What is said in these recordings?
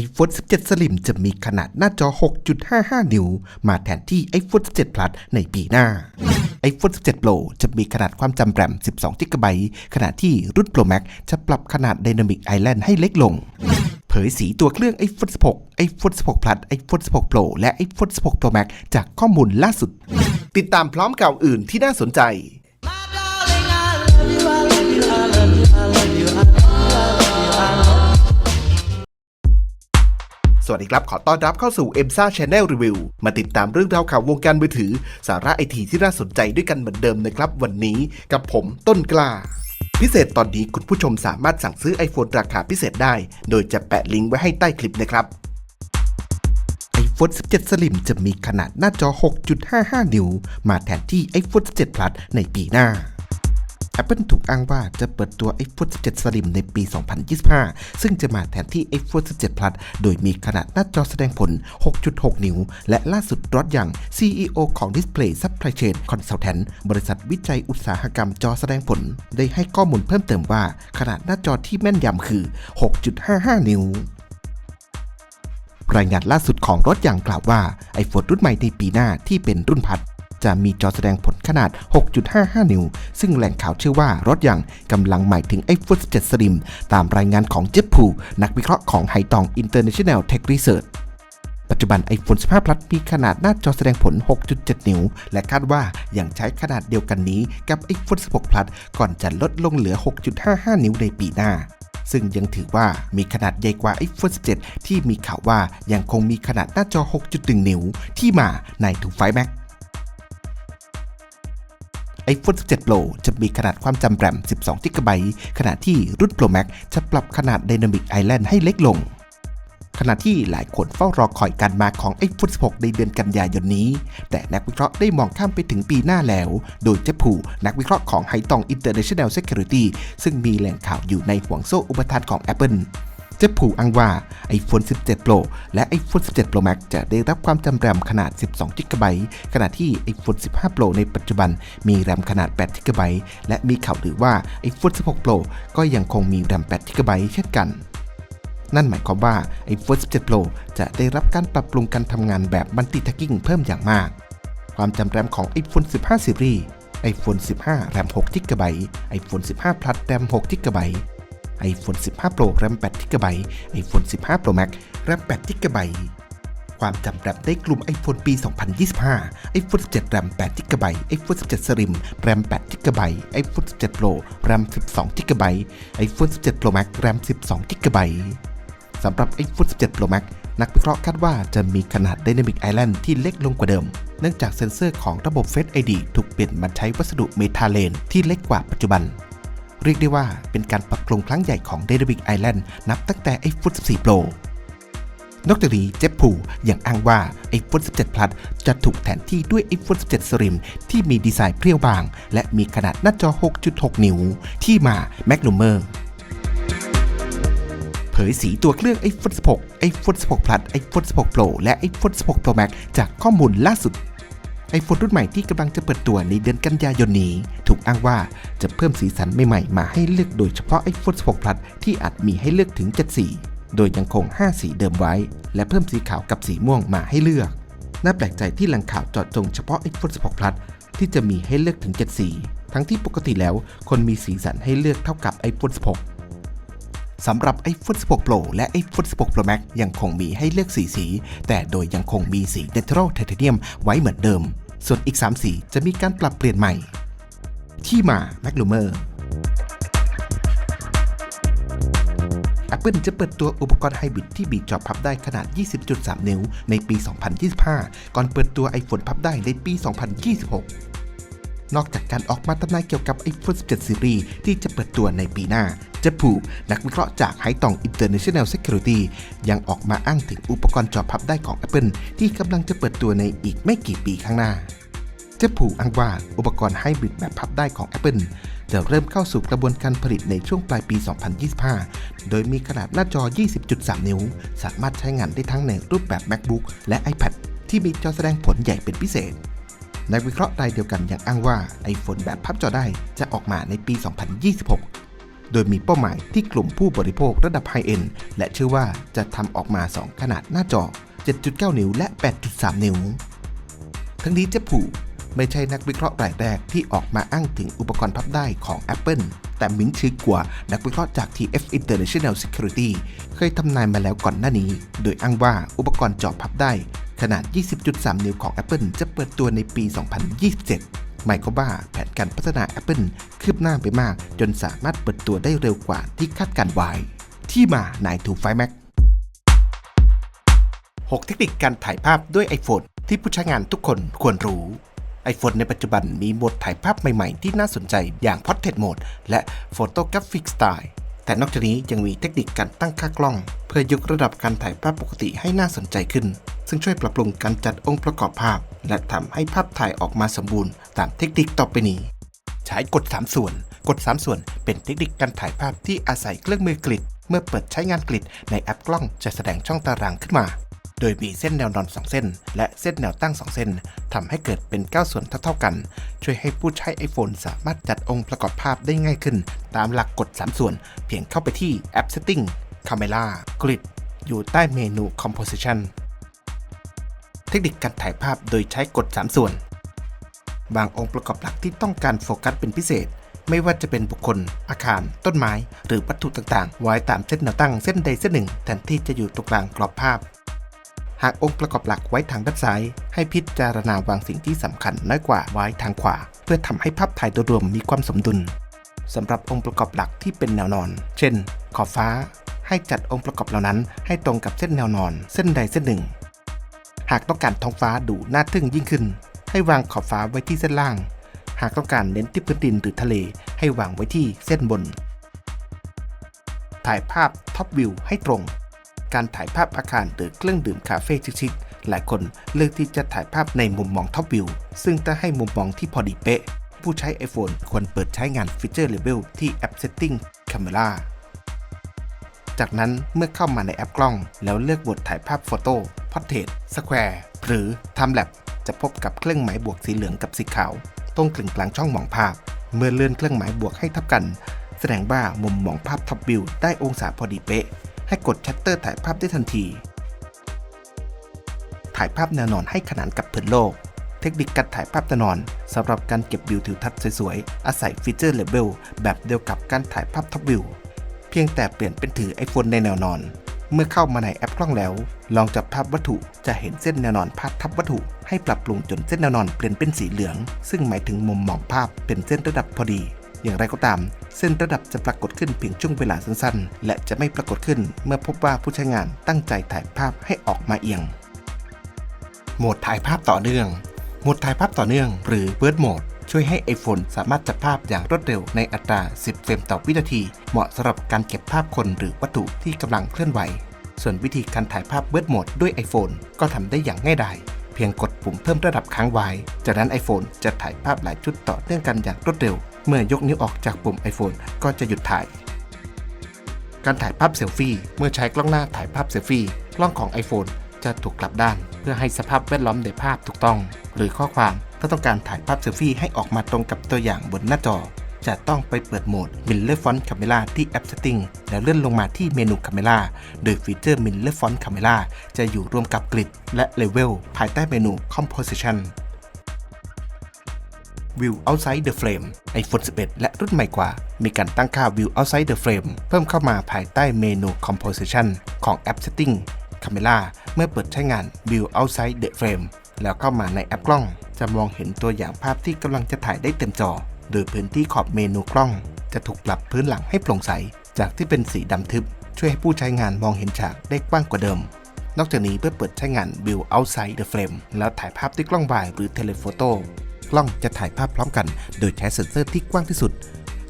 iPhone 17 Slim จะมีขนาดหน้าจอ 6.55 นิ้ว มาแทนที่ iPhone 17 Plus ในปีหน้า iPhone 17 Pro จะมีขนาดความจำแรม 12 GB ขณะที่รุ่น Pro Max จะปรับขนาด Dynamic Island ให้เล็กลง เผยสีตัวเครื่อง iPhone 16 iPhone 16 Plus iPhone 16 Pro และ iPhone 16 Pro Max จากข้อมูลล่าสุด ติดตามพร้อมข่าวอื่นที่น่าสนใจ วัสดีครับ ขอต้อนรับเข้าสู่ e m s a Channel Review มาติดตามเรื่องราวข่าววงการมือถือ สาระไอทีที่น่าสนใจด้วยกันเหมือนเดิมนะครับ วันนี้กับผมต้นกล้า พิเศษตอนนี้คุณผู้ชมสามารถสั่งซื้อ iPhone ราคาพิเศษได้ โดยจะแปะลิงก์ไว้ให้ใต้คลิปนะครับ iPhone 17 Slim จะมีขนาดหน้าจอ 6.55 นิ้ว มาแทนที่ iPhone 17 Plus ในปีหน้า Apple ถูกอ้างว่าจะเปิดตัว iPhone 17 Slim ในปี 2025 ซึ่งจะมาแทนที่ iPhone 17 Plus โดยมีขนาดหน้าจอแสดงผล 6.6 นิ้ว และล่าสุดรอดอย่าง CEO ของ Display Supply Chain Consultant บริษัทวิจัยอุตสาหกรรมจอแสดงผล ได้ให้ข้อมูลเพิ่มเติมว่า ขนาดหน้าจอที่แม่นยำคือ 6.55 นิ้วรายงานล่าสุดของรถอย่างกล่าวว่า iPhone รุ่นใหม่ในปีหน้าที่เป็นรุ่นพัด จะมีจอแสดงผลขนาด 6.55 นิ้ว ซึ่งแหล่งข่าวเชื่อว่ารถอย่างกำลังหมายถึง iPhone 17 Slim ตามรายงานของเจฟพูนักวิเคราะห์ของไฮตอง International Tech Research ปัจจุบัน iPhone 15 Plus มีขนาดหน้าจอแสดงผล 6.7 นิ้ว และคาดว่ายังใช้ขนาดเดียวกันนี้กับ iPhone 16 Plus ก่อนจะลดลงเหลือ 6.55 นิ้วในปีหน้า ซึ่งยังถือว่ามีขนาดใหญ่กว่า iPhone 17 ที่มีข่าวว่ายังคงมีขนาดหน้าจอ 6.1 นิ้ว ที่มาในถูไฟ Max iPhone 17 Pro จะมีขนาดความจำแรม 12 GB ขณะที่รุ่น Pro Max จะปรับขนาด Dynamic Island ให้เล็กลง ขณะที่หลายคนเฝ้ารอคอยการมาของ iPhone 16 ในเดือนกันยายนนี้ แต่นักวิเคราะห์ได้มองข้ามไปถึงปีหน้าแล้ว โดยเจฟผูนักวิเคราะห์ของไฮตอง International Security ซึ่งมีแหล่งข่าวอยู่ในห่วงโซ่อุปทานของ Apple จฟผูอ้างว่า iPhone 17 Pro และ iPhone 17 Pro Max จะได้รับความจำแรมขนาด 12 GB ขณะที่ iPhone 15 Pro ในปัจจุบันมีแรมขนาด 8 GB และมีข่าวหรือว่า iPhone 16 Pro ก็ยังคงมีแรม 8 GB เช่นกันนั่นหมายความว่า iPhone 17 Pro จะได้รับการปรับปรุงการทำงานแบบ Multitasking เพิ่มอย่างมาก ความจำแรมของ iPhone 15 Series iPhone 15แรม6 GB iPhone 15 Plus แรม6 GB iPhone 15 Pro แรม8 GB iPhone 15 Pro Max แรม8 GB ความจำแรมได้กลุ่ม iPhone ปี 2025 iPhone 17 แรม8 GB iPhone 17 Slim แรม8 GB iPhone 17 Pro แรม12 GB iPhone 17 Pro Max แรม12 GB สำหรับ iPhone 17 Pro Max นักวิเคราะห์คาดว่าจะมีขนาด Dynamic Island ที่เล็กลงกว่าเดิม เนื่องจากเซ็นเซอร์ของระบบ Face ID ถูกเปลี่ยนมาใช้วัสดุเมทาเลนที่เล็กกว่าปัจจุบัน เรียกได้ว่าเป็นการปรับปรุงครั้งใหญ่ของ Dynamic Island นับตั้งแต่ iPhone 14 Pro นอกจากนี้เจฟพูยังอ้างว่า iPhone 17 Plus จะถูกแทนที่ด้วย iPhone 17 Slim ที่มีดีไซน์เพรียวบาง และมีขนาดหน้าจอ 6.6 นิ้ว ที่มา m a g n u m e r เผยสีตัวเครื่อง iPhone 16 iPhone 16 Plus iPhone 16 Pro และ iPhone 16 Pro Max จากข้อมูลล่าสุด iPhone รุ่นใหม่ที่กำลังจะเปิดตัวในเดือนกันยายนนี้ ถูกอ้างว่าจะเพิ่มสีสันใหม่ๆ มาให้เลือกโดยเฉพาะ iPhone 16 Plus ที่อาจมีให้เลือกถึง 7 สี โดยยังคง 5 สีเดิมไว้ และเพิ่มสีขาวกับสีม่วงมาให้เลือก น่าแปลกใจที่หล่งข่าวเจาะจงเฉพาะ iPhone 16 Plus ที่จะมีให้เลือกถึง 7 สี ทั้งที่ปกติแล้วคนมีสีสันให้เลือกเท่ากับ iPhone 16สำหรับ iPhone 16 Pro และ iPhone 16 Pro Max ยังคงมีให้เลือก4สี แต่โดยยังคงมีสี Natural Titanium ไว้เหมือนเดิม ส่วนอีก 3 สีจะมีการปรับเปลี่ยนใหม่ ที่มา m a c l u m e r Apple จะเปิดตัวอุปกรณ์ไฮบริดที่บีบจอพับได้ขนาด 20.3 นิ้ว ในปี 2025 ก่อนเปิดตัว iPhone พับได้ในปี 2026 นอกจากการออกมาทำนายเกี่ยวกับ iPhone 17 Series ที่จะเปิดตัวในปีหน้าเจฟผูนักวิเคราะห์จากไฮตอง International Security ยังออกมาอ้างถึงอุปกรณ์จอพับได้ของ Apple ที่กำลังจะเปิดตัวในอีกไม่กี่ปีข้างหน้าเจฟผูอ้างว่าอุปกรณ์ไฮบริดแบบพับได้ของ Apple จะเริ่มเข้าสู่กระบวนการผลิตในช่วงปลายปี 2025 โดยมีขนาดหน้าจอ 20.3 นิ้ว สามารถใช้งานได้ทั้งในรูปแบบ MacBook และ iPad ที่มีจอแสดงผลใหญ่เป็นพิเศษ นักวิเคราะห์รายเดียวกันยังอ้างว่า iPhone แบบพับจอได้จะออกมาในปี 2026 โดยมีเป้าหมายที่กลุ่มผู้บริโภคระดับไฮเอ็นและเชื่อว่าจะทำออกมา 2 ขนาดหน้าจอ 7.9 นิ้วและ 8.3 นิ้ว ทั้งนี้เจ๊ผู่ไม่ใช่นักวิเคราะห์รายแรกที่ออกมาอ้างถึงอุปกรณ์พับได้ของ Apple แต่มิ้นชื่อกว่านักวิเคราะห์จาก TF International Security เคยทำนายมาแล้วก่อนหน้านี้ โดยอ้างว่าอุปกรณ์จอพับได้ ขนาด 20.3 นิ้วของ Apple จะเปิดตัวในปี 2027 หมายความว่าแผนการพัฒนา Apple คืบหน้าไปมาก จนสามารถเปิดตัวได้เร็วกว่าที่คาดการไว้ ที่มา9 to 5 Max 6เทคนิคการถ่ายภาพด้วย iPhone ที่ผู้ใช้งานทุกคนควรรู้ iPhone ในปัจจุบันมีโหมดถ่ายภาพใหม่ๆ ที่น่าสนใจอย่าง Portrait Mode และ Photographic Style แต่นอกจากนี้ยังมีเทคนิคการตั้งค่ากล้อง เพื่อยกระดับการถ่ายภาพปกติให้น่าสนใจขึ้น ซึ่งช่วยปรับปรุงการจัดองค์ประกอบภาพ และทำให้ภาพถ่ายออกมาสมบูรณ์ตามเทคนิคต่อไปนี้ ใช้กด 3 ส่วน กด 3 ส่วนเป็นเทคนิคการถ่ายภาพที่อาศัยเครื่องมือกริดเมื่อเปิดใช้งานกริดในแอปกล้องจะแสดงช่องตารางขึ้นมาโดยมีเส้นแนวนอน 2 เส้น และเส้นแนวตั้ง 2 เส้นทำให้เกิดเป็น 9 ส่วนเท่าๆกัน ช่วยให้ผู้ใช้ iPhone สามารถจัดองค์ประกอบภาพได้ง่ายขึ้น ตามหลักกด3ส่วน เพียงเข้าไปที่แอป Setting Camera Grid อยู่ใต้เมนู Composition เทคนิคการถ่ายภาพโดยใช้กด3ส่วน บางองค์ประกอบหลักที่ต้องการโฟกัสเป็นพิเศษ ไม่ว่าจะเป็นบุคคล อาคาร ต้นไม้ หรือวัตถุต่างๆ ไว้ตามเส้นแนวตั้งเส้นใดเส้นหนึ่งแทนที่จะอยู่ตรงกลางกรอบภาพ หากองค์ประกอบหลักไว้ทางด้านซ้าย ให้พิจารณาวางสิ่งที่สำคัญน้อยกว่าไว้ทางขวา เพื่อทำให้ภาพถ่ายโดยรวมมีความสมดุลสำหรับองค์ประกอบหลักที่เป็นแนวนอน เช่น ขอบฟ้าให้จัดองค์ประกอบเหล่านั้นให้ตรงกับเส้นแนวนอน เส้นใดเส้นหนึ่ง หากต้องการท้องฟ้าดูน่าทึ่งยิ่งขึ้น ให้วางขอบฟ้าไว้ที่เส้นล่าง หากต้องการเน้นที่พื้นดินหรือทะเลให้วางไว้ที่เส้นบน ถ่ายภาพท็อปวิวให้ตรง การถ่ายภาพอาคารหรือเครื่องดื่มคาเฟ่ชิคๆหลายคนเลือกที่จะถ่ายภาพในมุมมองท็อปวิวซึ่งจะให้มุมมองที่พอดีเป๊ะ ผู้ใช้ iPhone ควรเปิดใช้งานฟีเจอร์เลเวลที่แอป Setting Camera จากนั้นเมื่อเข้ามาในแอปกล้อง แล้วเลือกบทถ่ายภาพโฟโต้พอร์เทรตสแควร์หรือ Time Lapse จะพบกับเครื่องหมายบวกสีเหลืองกับสีขาว ตรงกึ่งกลางช่องมองภาพ เมื่อเลื่อนเครื่องหมายบวกให้ทับกัน แสดงว่ามุมมองภาพท็อปวิวได้องศาพอดีเป๊ะ ให้กดชัตเตอร์ถ่ายภาพได้ทันที ถ่ายภาพแนวนอนให้ขนานกับพื้นโลก เทคนิคการถ่ายภาพแนวนอนสำหรับการเก็บวิวทิวทัศน์สวยๆ อาศัยฟีเจอร์เลเวลแบบเดียวกับการถ่ายภาพท็อปวิว เพียงแต่เปลี่ยนเป็นถือ iPhone ในแนวนอน เมื่อเข้ามาในแอปกล้องแล้ว ลองจับภาพวัตถุจะเห็นเส้นแนวนอนพาดทับวัตถุ ให้ปรับปรุงจนเส้นแนวนอนเปลี่ยนเป็นสีเหลือง ซึ่งหมายถึงมุมมองภาพเป็นเส้นระดับพอดี อย่างไรก็ตาม เส้นระดับจะปรากฏขึ้นเพียงช่วงเวลาสั้นๆ และจะไม่ปรากฏขึ้นเมื่อพบว่าผู้ใช้งานตั้งใจถ่ายภาพให้ออกมาเอียง โหมดถ่ายภาพต่อเนื่อง โหมดถ่ายภาพต่อเนื่อง หรือ Bird Mode ช่วยให้ iPhone สามารถจับภาพอย่างรวดเร็วในอัตรา 10 เฟรมต่อวินาที เหมาะสำหรับการเก็บภาพคนหรือวัตถุที่กำลังเคลื่อนไหว ส่วนวิธีการถ่ายภาพ Bird Mode ด้วย iPhone ก็ทำได้อย่างง่ายดายเพียงกดปุ่มเพิ่มระดับค้างไว้ จากนั้น iPhone จะถ่ายภาพหลายชุดต่อเนื่องกันอย่างรวดเร็ว เมื่อยกนิ้วออกจากปุ่ม iPhone ก็จะหยุดถ่าย การถ่ายภาพเซลฟี่ เมื่อใช้กล้องหน้าถ่ายภาพเซลฟี่ กล้องของ iPhone จะถูกกลับด้าน เพื่อให้สภาพแวดล้อมในภาพถูกต้อง หรือข้อความ ถ้าต้องการถ่ายภาพเซลฟี่ให้ออกมาตรงกับตัวอย่างบนหน้าจอ จะต้องไปเปิดโหมด Miller Font Camera ที่แอป Setting แล้วเลื่อนลงมาที่เมนู Camera โดยฟีเจอร์ Miller Font Camera จะอยู่รวมกับกริดและ Level ภายใต้เมนู Composition View Outside the Frame iPhone 11 และรุ่นใหม่กว่า มีการตั้งค่า View Outside the Frame เพิ่มเข้ามาภายใต้เมนู Composition ของแอป Setting Camera เมื่อเปิดใช้งาน View Outside the Frame แล้วเข้ามาในแอปกล้อง จะมองเห็นตัวอย่างภาพที่กำลังจะถ่ายได้เต็มจอ โดยพื้นที่ขอบเมนูกล้อง จะถูกปรับพื้นหลังให้โปร่งใส จากที่เป็นสีดำทึบ ช่วยให้ผู้ใช้งานมองเห็นฉากได้กว้างกว่าเดิม นอกจากนี้เพื่อเปิดใช้งาน View Outside the Frame แล้วถ่ายภาพด้วยกล้องวายหรือ Telephoto กล้องจะถ่ายภาพพร้อมกัน โดยใช้เซ็นเซอร์ที่กว้างที่สุด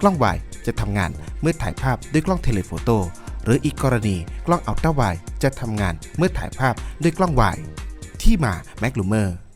กล้องวายจะทำงานเมื่อถ่ายภาพด้วยกล้องเทเลโฟโต้หรืออีกกรณีกล้องอัลตร้าวด์จะทำงานเมื่อถ่ายภาพด้วยกล้องวายที่มา m a c l u m e r